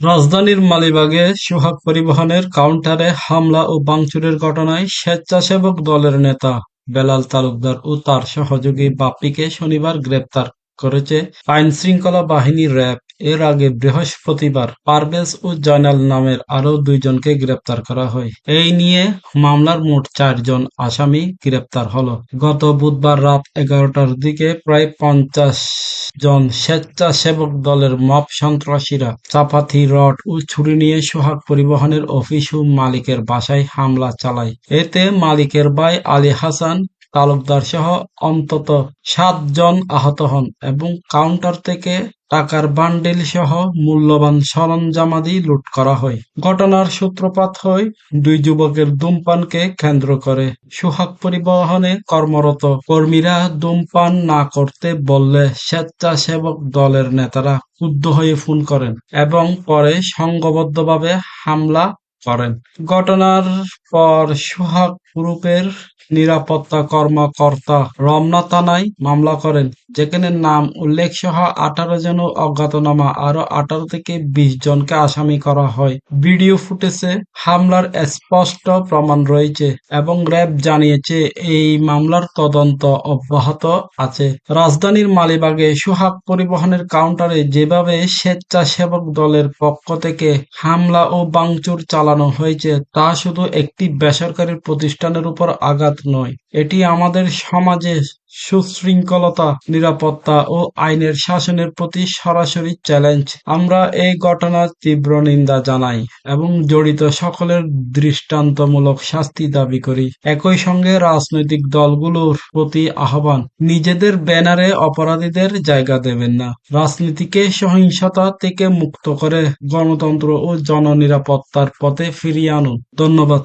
রাজধানীর মালিবাগে সোহাগ পরিবহনের কাউন্টারে হামলা ও ভাঙচুরের ঘটনায় স্বেচ্ছাসেবক দলের নেতা বেলাল তালুকদার ও তার সহযোগী বাপ্পিকে শনিবার গ্রেপ্তার করেছে আইন শৃঙ্খলা বাহিনী র্যাব। এর আগে বৃহস্পতিবার পারভেজ ও জয়নাল নামের আরও দুইজনকে গ্রেপ্তার করা হয়। এই নিয়ে মামলার মোট চারজন আসামি গ্রেপ্তার হল। গত বুধবার রাত এগারোটার দিকে প্রায় পঞ্চাশ জন স্বেচ্ছাসেবক দলের মপ সন্ত্রাসীরা চাপাতি, রড ও ছুরি নিয়ে সোহাগ পরিবহনের অফিস ও মালিকের বাসায় হামলা চালায়। এতে মালিকের ভাই আলী হাসান, তালুকদার সহ অন্তত সাত জন আহত হন এবং কাউন্টার থেকে টাকার বান্ডিল সহ মূল্যবান সরঞ্জামাদি লুট করা হয়। ঘটনার সূত্রপাত হয় দুই যুবকের ধূমপানকে কেন্দ্র করে সোহাগ পরিবহনে কর্মরত কর্মীরা ধূমপান না করতে বললে স্বেচ্ছাসেবক দলের নেতারা ক্ষুব্ধ হয়ে ফোন করেন এবং পরে সংঘবদ্ধভাবে হামলা করেন। ঘটনার পর সোহাগ গ্রুপের নিরাপত্তা কর্মকর্তা রমনা থানায় মামলা করেন, যেখানে নাম উল্লেখ সহ আঠারো জন অজ্ঞাতনামা আরও আঠারো থেকে বিশ জনকে আসামি করা হয়। ভিডিও ফুটেজে হামলার স্পষ্ট প্রমাণ রয়েছে এবং র্যাব জানিয়েছে এই মামলার তদন্ত অব্যাহত আছে। রাজধানীর মালিবাগে সোহাগ পরিবহনের কাউন্টারে যেভাবে স্বেচ্ছাসেবক দলের পক্ষ থেকে হামলা ও বাংচুর চালানো হয়েছে, তা শুধু একটি বেসরকারি প্রতিষ্ঠানের উপর আঘাত নয়। এটি আমাদের সমাজে সুশৃঙ্খলতা, নিরাপত্তা ও আইনের শাসনের প্রতি সরাসরি চ্যালেঞ্জ। আমরা এই ঘটনার তীব্র নিন্দা জানাই এবং জড়িত সকলের দৃষ্টান্তমূলক শাস্তি দাবি করি। একই সঙ্গে রাজনৈতিক দলগুলোর প্রতি আহ্বান, নিজেদের ব্যানারে অপরাধীদের জায়গা দেবেন না। রাজনীতিকে সহিংসতা থেকে মুক্ত করে গণতন্ত্র ও জননিরাপত্তার পথে ফিরিয়ে আনুন। ধন্যবাদ।